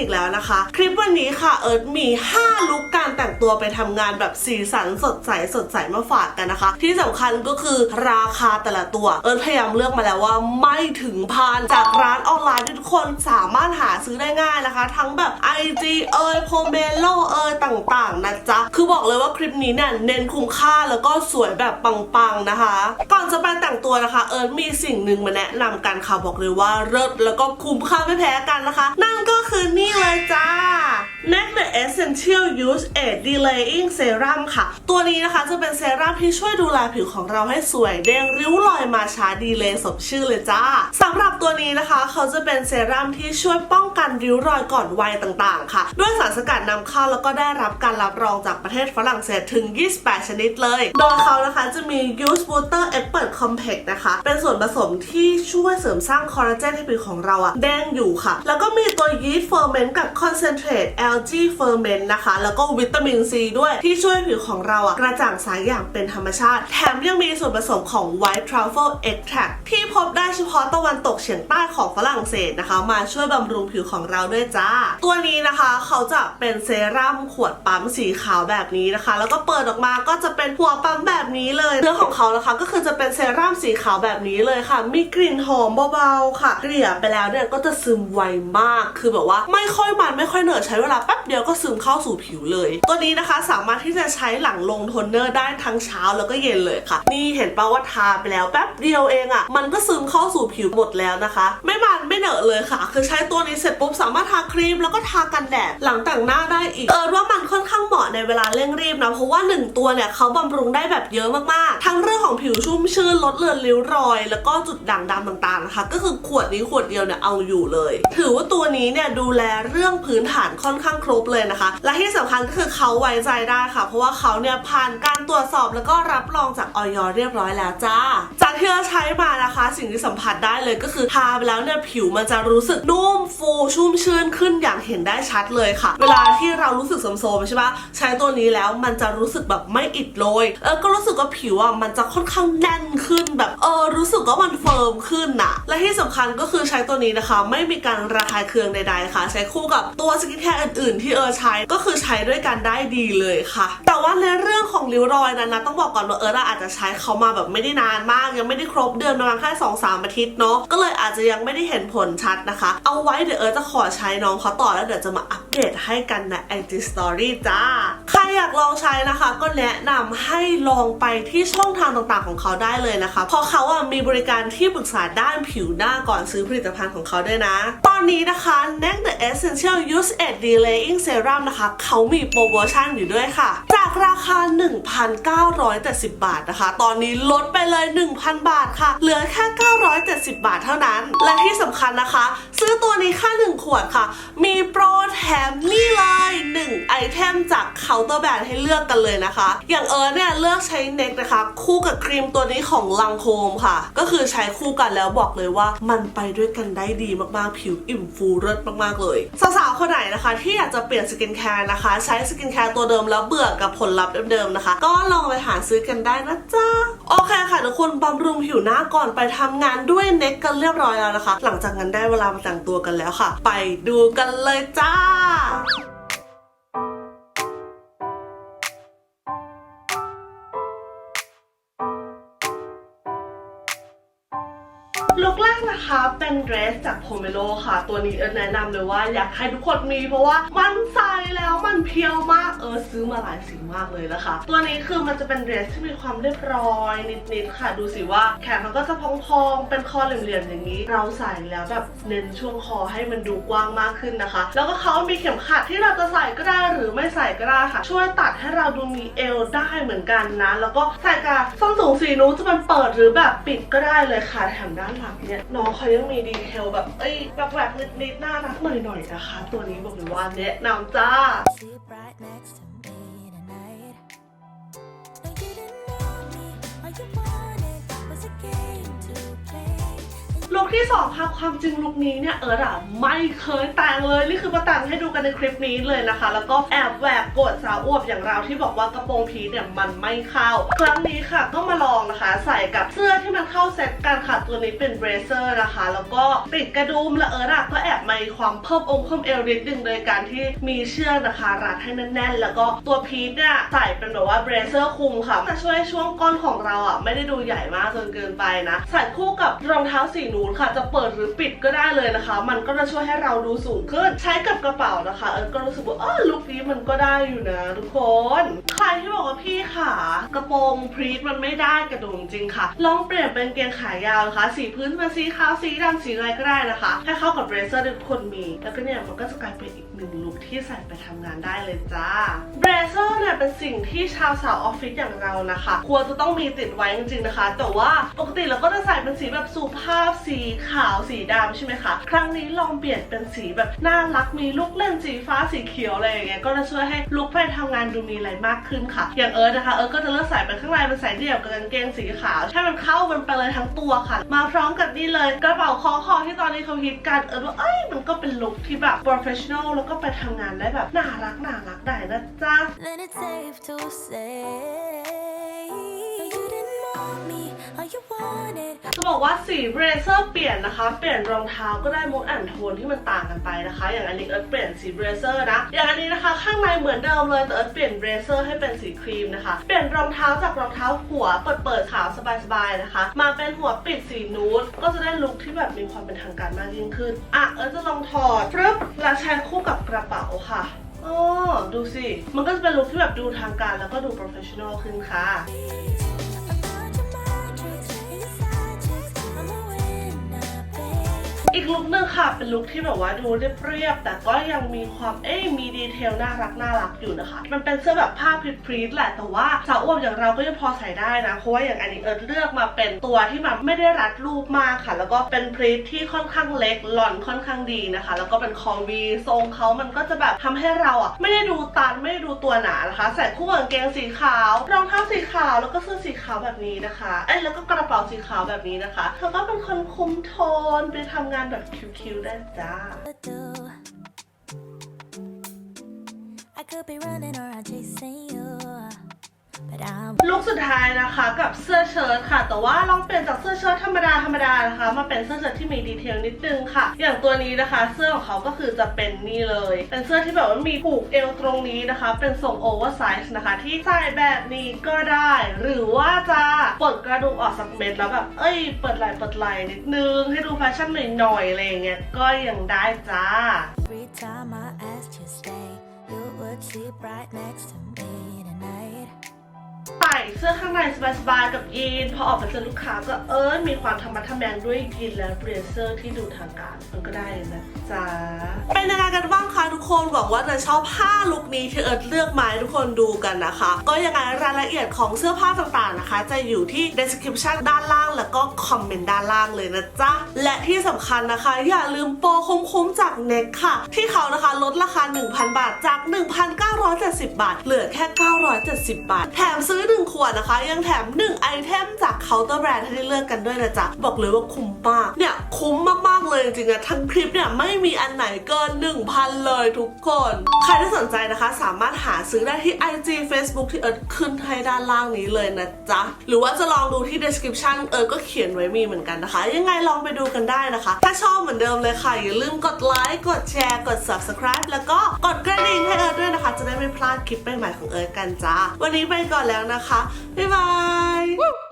อีกแล้วนะคะ คลิปวันนี้ค่ะเอิร์ธมี 5 ลุคการแต่งตัวไปทำงานแบบสีสันสดใสสดใสมาฝากกันนะคะ ที่สำคัญก็คือราคาแต่ละตัว เอิร์ธพยายามเลือกมาแล้วว่าไม่ถึงพันจากร้านออนไลน์ที่ทุกคนสามารถหาซื้อได้ง่ายนะคะ ทั้งแบบ IG เอยโพเมโลเอยต่างๆนะจ๊ะคือบอกเลยว่าคลิปนี้เนี่ยเน้นคุ้มค่าแล้วก็สวยแบบปังๆนะคะ ก่อนจะไปแต่งตัวนะคะ เอิร์ธมีสิ่งหนึ่งมาแนะนำกันค่ะบอกเลยว่าเลิศแล้วก็คุ้มค่าไม่แพ้กันนะคะ นั่นก็คือนี่เลยจ้า MAC The Essential Use Aid Delaying Serum ค่ะ ตัวนี้นะคะจะเป็นเซรั่มที่ช่วยดูแลผิวของเราให้สวยเด้งริ้วรอยมาช้าดีเลยสมชื่อเลยจ้าสำหรับตัวนี้นะคะ เขาจะเป็นเซรั่มที่ช่วยป้องกันริ้วรอยก่อนวัยต่างๆ ค่ะ ด้วยสารสกัดนำเข้าแล้วก็ได้รับการรับรองจากประเทศฝรั่งเศสถึง 28 ชนิดเลย โดยเขานะคะจะมี Use Booster Expert Complex นะคะ เป็นส่วนผสมที่ช่วยเสริมสร้างคอลลาเจนให้ผิวของเราอะแดงอยู่ค่ะ แล้วก็มีตัว Yeast Ferment กับ Concentrate ะคะ แล้วก็วิตามินซีด้วยที่ช่วยผิวของเราอะกระจ่างใสอย่างเป็นธรรมชาติ แถมยังมีส่วนผสมของ White Truffle Extract ที่พบได้เฉพาะตะวันตกเฉียงใต้ของฝรั่งเศสนะคะ มาช่วยบำรุงผิวของเราด้วยจ้า ตัวนี้นะคะเขาจะเป็นเซรั่มขวดปั๊มสีขาวแบบนี้นะคะ แล้วก็เปิดออกมาก็จะเป็นหัวปั๊มแบบนี้เลยเนื้อของเขานะคะก็คือจะเป็นเซรั่มสีขาวแบบนี้เลยค่ะ มีกลิ่นหอมเบาๆค่ะเกลี่ยไปแล้วเนี่ยก็จะซึมไวมากคือแบบว่าไม่ค่อยมันไม่ค่อยเหนอะใช้เวลาแป๊บเดียวก็ซึมเข้าสู่ผิวเลย ตัวนี้นะคะสามารถที่จะใช้หลังลงโทนเนอร์ได้ทั้งเช้าแล้วก็เย็นเลยค่ะ นี่เห็นป่าว่าทาไปแล้วแป๊บเดียวเองอะ่ะ มันก็ซึมเข้าสู่ผิวหมดแล้วนะคะ ไม่มันไม่เหนอะเลยค่ะ คือใช้ตัวนี้เสร็จปุ๊บสามารถทาครีมแล้วก็ทากันแดดหลังแต่งหน้าได้อีก เออว่ามันค่อนข้างเหมาะในเวลาเร่งรีบนะ เพราะว่าหนึ่งตัวเนี่ยเขาบำรุงได้แบบเยอะมาก ทั้งเรื่องของผิวชุ่มชื้นลดเลือนริ้วรอย แล้วก็จุดด่างดำต่างๆนะคะ ก็คือขวดนี้ขวดเดียวเนี่ยเอาอยู่เลย ถือว่าตัวนี้เนี่ยดูแลเรื่องพื้นฐานค่อนข้างครบเลยนะคะ และที่สำคัญก็คือเขาไว้ใจได้ค่ะ เพราะว่าเขาเนี่ยผ่านการตรวจสอบแล้วก็รับรองจากออยเรียบร้อยแล้วจ้าจากที่ นะคะ สิ่งที่สัมผัสได้เลยก็คือทาไปแล้วเนี่ยผิวมันจะรู้สึกนุ่มฟูชุ่มชื่นขึ้นอย่างเห็นได้ชัดเลยค่ะ เวลาที่เรารู้สึกโสมๆใช่ปะใช้ตัวนี้แล้วมันจะรู้สึกแบบไม่อิดโรยเออก็รู้สึกว่าผิวอะมันจะค่อนข้างแน่นขึ้นแบบเออรู้สึกว่ามันเฟิร์มขึ้นน่ะ และที่สำคัญก็คือใช้ตัวนี้นะคะ ไม่มีการระคายเคืองใดๆค่ะ ใช้คู่กับตัวสกินแคร์อื่นๆ ที่เออใช้ก็คือใช้ด้วยกันได้ดีเลยค่ะ แต่ว่าในเรื่องของริ้วรอยนั้นนะต้องบอกก่อนว่าเอออาจจะใช้เขามาแบบไม่ได้นานมาก ยังไม่ได้ครบเดือนประมาณแค่สองสามอาทิตย์เนาะก็เลยอาจจะยังไม่ได้เห็นผลชัดนะคะ เอาไว้เดี๋ยวเออจะขอใช้น้องเขาต่อแล้วเดี๋ยวจะมาอัปเดตให้กันใน IG Story จ้า ใครอยากลองใช้นะคะ ก็แนะนำให้ลองไปที่ช่องทางต่างๆของเขาได้เลยนะคะ เพราะเขาอะมีบริการที่ปรึกษาด้านผิวหน้าก่อนซื้อผลิตภัณฑ์ของเขาด้วยนะ ตอนนี้นะคะ NEC The Essential Use a Delaying Serum นะคะ เขามีโปรโมชั่นอยู่ด้วยค่ะ จากราคา 1,970บาทนะคะ ตอนนี้ลดไปเลย 1,000 บาทค่ะ เหลือแค่ 970 บาทเท่านั้น และที่สำคัญนะคะ ซื้อตัวนี้ค่า 1 ขวดค่ะ มีโปรแถมนี่เลย 1 ไอเทมจากเคาน์เตอร์แบรนด์ให้เลือกกันเลยนะคะ อย่างเอิร์ธเนี่ยเลือกใช้เน็กนะคะ คู่กับครีมตัวนี้ของลังโคมค่ะ ก็คือใช้คู่กันแล้วบอกเลยว่ามันไปด้วยกันได้ดีมากๆ ผิวอิ่มฟูเลิศมากๆเลยสาวๆคนไหนนะคะ ที่อยากจะเปลี่ยนสกินแคร์นะคะ ใช้สกินแคร์ตัวเดิมแล้วเบื่อกับผลลัพธ์เดิมๆนะคะ ก็ลองไปหาซื้อกันได้นะจ๊ะโอเคค่ะทุกคนบำรุงผิวหน้าก่อนไปไปทำงานด้วยเน็กกันเรียบร้อยแล้วนะคะ หลังจากนั้นได้เวลามาแต่งตัวกันแล้วค่ะ ไปดูกันเลยจ้า ลุคแรกนะคะ เป็นเดรสจากโพเมโลค่ะ ตัวนี้เอิร์ธแนะนำเลยว่าอยากให้ทุกคนมีเพราะว่ามันใส่แล้วมันเพียวมากเออซื้อมาหลายสีมากเลยนะคะ ตัวนี้คือมันจะเป็นเดรสที่มีความเรียบร้อยนิดๆค่ะ ดูสิว่าแขนมันก็จะพองๆ เป็นคอเหลี่ยมๆอย่างนี้ เราใส่แล้วแบบเน้นช่วงคอให้มันดูกว้างมากขึ้นนะคะ แล้วก็เขามีเข็มขัดที่เราจะใส่ก็ได้หรือไม่ใส่ก็ได้ค่ะ ช่วยตัดให้เราดูมีเอวได้เหมือนกันนะ แล้วก็ใส่กับส้นสูงสีนู้จะมันเปิดหรือแบบปิดก็ได้เลยค่ะแถมด้านหลังเนี่ยน้องเขายังมีดีเทลแบบเอ้ยแบบแหวกนิดๆน่ารักหน่อยๆนะคะ ตัวนี้บอกเลยว่าแนะนำจ้า I'm gonna me. All you wanted was a game to play. ลุคที่สองค่ะความจริงลุคนี้เนี่ยเอิร์อะไม่เคยแต่งเลยนี่คือมาแต่งให้ดูกันในคลิปนี้เลยนะคะ แล้วก็แอบแหวกกดสาวอวบอย่างเราที่บอกว่ากระโปรงพีเนี่ยมันไม่เข้า ครั้งนี้ค่ะก็มาลองนะคะ ใส่กับเสื้อที่มันเข้าเซ็ตกันค่ะตัวนี้เป็นเบรเซอร์นะคะ แล้วก็ติดกระดุมและเอิร์อะก็แอบมีความเพิ่มองค์เพิ่มเอวนิดนึงโดยการที่มีเชือกนะคะรัดให้แน่นๆ แล้วก็ตัวพีชเนี่ยใส่เป็นแบบว่าเบรเซอร์คุมค่ะจะช่วยช่วงก้นของเราอะไม่ได้ดูใหญ่มากจนเกินไปนะใส่คู่กับรองเท้าสีนูนค่ะ จะเปิดหรือปิดก็ได้เลยนะคะ มันก็จะช่วยให้เราดูสูงขึ้น ใช้กับกระเป๋านะคะ เออก็รู้สึกว่าเออลุคนี้มันก็ได้อยู่นะทุกคน ใครที่บอกว่าพี่ขากระโปรงพรีทมันไม่ได้กระดุมจริงค่ะ ลองเปลี่ยนเป็นกางเกงขายาวนะคะ สีพื้นเป็นสีขาวสีดำสีอะไรก็ได้นะคะให้เข้ากับเบรเซอร์ที่ทุกคนมี แล้วก็เนี่ยมันก็จะกลายเป็นอีก หนึ่งลุคที่ใส่ไปทำงานได้เลยจ้าเบรเซอร์เนี่ยเป็นสิ่งที่ชาวสาวออฟฟิศอย่างเรานะคะ ควรจะต้องมีติดไว้จริงๆนะคะ แต่ว่าปกติเราก็จะใส่เป็นสีแบบสุภาพสีขาวสีดำใช่ไหมคะ ครั้งนี้ลองเปลี่ยนเป็นสีแบบน่ารักมีลูกเล่นสีฟ้าสีเขียวอะไรอย่างเงี้ยก็จะช่วยให้ลุคไปทำงานดูมีอะไรมากขึ้นค่ะ อย่างเอิร์ธนะคะเอิร์ธก็จะเลือกใส่เป็นข้างในเป็นสายเดี่ยวกับกางเกงสีขาวให้มันเข้ามันไปเลยทั้งตัวค่ะ มาพร้อมกับนี่เลยกระเป๋าคอคอที่ตอนนี้เขาฮิตกันเอิร์ธว่าเอ้ยมันก็เป็นลุคที่แบบ professional แล้วก็ไปทำงานได้แบบน่ารักน่ารักได้นะจ๊ะ Then it's safe to say you didn't want me, all you wanted จะบอกว่าสีเบรเซอร์เปลี่ยนนะคะ เปลี่ยนรองเท้าก็ได้มูดแอนโทนที่มันต่างกันไปนะคะ อย่างอันนี้เอิร์ธเปลี่ยนสีเบรเซอร์นะ อย่างอันนี้นะคะข้างในเหมือนเดิมเลยแต่เอิร์ธเปลี่ยนเบรเซอร์ให้เป็นสีครีมนะคะ เปลี่ยนรองเท้าจากรองเท้าหัวเปิดเปิดๆขาวสบายๆนะคะ มาเป็นหัวปิดสีนูดก็จะได้ลุคที่แบบมีความเป็นทางการมากยิ่งขึ้น อะเอิร์ธจะลองถอด ค่ะอ๋อดูสิ มันก็จะเป็นลุคที่แบบดูทางการแล้วก็ดูโปรเฟชชั่นอลขึ้นค่ะ อีกลุคนึงค่ะ เป็นลุคที่แบบว่าดูเรียบๆ แต่ก็ยังมีความเอ้ยมีดีเทลน่ารักน่ารักอยู่นะคะ มันเป็นเสื้อแบบผ้าพรีทๆแหละ แต่ว่าสาวอ้วนอย่างเราก็ยังพอใส่ได้นะ เพราะว่าอย่างอันนี้เอิร์ธเลือกมาเป็นตัวที่มันไม่ได้รัดรูปมากค่ะ แล้วก็เป็นพรีทที่ค่อนข้างเล็กหล่อนค่อนข้างดีนะคะ แล้วก็เป็นคอวีทรงเขามันก็จะแบบทำให้เราอะไม่ได้ดูตันไม่ได้ดูตัวหนานะคะ ใส่คู่กับกางเกงสีขาวรองเท้าสีขาวแล้วก็เสื้อสีขาวแบบนี้นะคะ เอ้ยแล้วก็กระเป๋าสีขาวแบบนี้นะคะเธอก็เป็นคนคุมโทนไปทำงานแบบคิวๆได้จ้า do. I could be running around chasing you, but I'm ลุคสุดท้ายนะคะกับเสื้อเชิ้ตค่ะ แต่ว่าลองเปลี่ยนจากเสื้อเชิ้ตธรรมดาธรรมดานะคะ มาเป็นเสื้อเชิ้ตที่มีดีเทลนิดนึงค่ะ อย่างตัวนี้นะคะ เสื้อของเขาก็คือจะเป็นนี่เลย เป็นเสื้อที่แบบว่ามีผูกเอวตรงนี้นะคะ เป็นทรงโอเวอร์ไซส์นะคะ ที่ใส่แบบนี้ก็ได้ หรือว่าจะปลดกระดุมออกสักเม็ดแล้วแบบเอ้ยเปิดไหล่เปิดไหล่นิดนึง ให้ดูแฟชั่นหน่อยๆอะไรอย่างเงี้ยก็ยังได้จ้า every time I asked you to stay, you would sleep right next to me tonight. เสื้อข้างในสบายๆกับยีน พอออกไปเจอลูกค้าก็เออมีความธรรมะทะแมงด้วยยีนและเบรเซอร์ที่ดูทางการมันก็ได้นะจ๊ะเป็นยังไงกันบ้างคะทุกคนหวังว่าจะชอบ5ลุคนี้ที่เอิร์ธเลือกมาให้ทุกคนดูกันนะคะ ก็ยังไงรายละเอียดของเสื้อผ้าต่างๆนะคะ จะอยู่ที่ description ด้านล่างแล้วก็คอมเมนต์ด้านล่างเลยนะจ๊ะและที่สำคัญนะคะ อย่าลืมโปรคุ้มๆจากเน็กค่ะ ที่เขานะคะลดราคา 1,000 บาทจาก 1,970 บาท เหลือแค่ 970 บาท แถมซื้อ1ขวดนะคะ ยังแถม1ไอเทมจากเคาน์เตอร์แบรนด์ให้ได้เลือกกันด้วยนะจ๊ะ บอกเลยว่าคุ้มมาก เนี่ย คุ้มมากๆเลยจริงๆอะทั้งคลิปเนี่ยไม่มีอันไหนเกิน 1,000 เลยทุกคน ใครที่สนใจนะคะ สามารถหาซื้อได้ที่ IG Facebook ที่เอิร์ธขึ้นให้ด้านล่างนี้เลยนะจ๊ะ หรือว่าจะลองดูที่ description เอิร์ธก็เขียนไว้มีเหมือนกันนะคะ ยังไงลองไปดูกันได้นะคะ ถ้าชอบเหมือนเดิมเลยค่ะ อย่าลืมกดไลค์กดแชร์กด subscribe แล้วก็กดกระดิ่งให้เอิร์ธด้วยนะคะ จะได้ไม่พลาดคลิปใหม่ๆของเอิร์ธกันจ้าวันนี้ไปก่อนแล้วนะคะบ๊ายบาย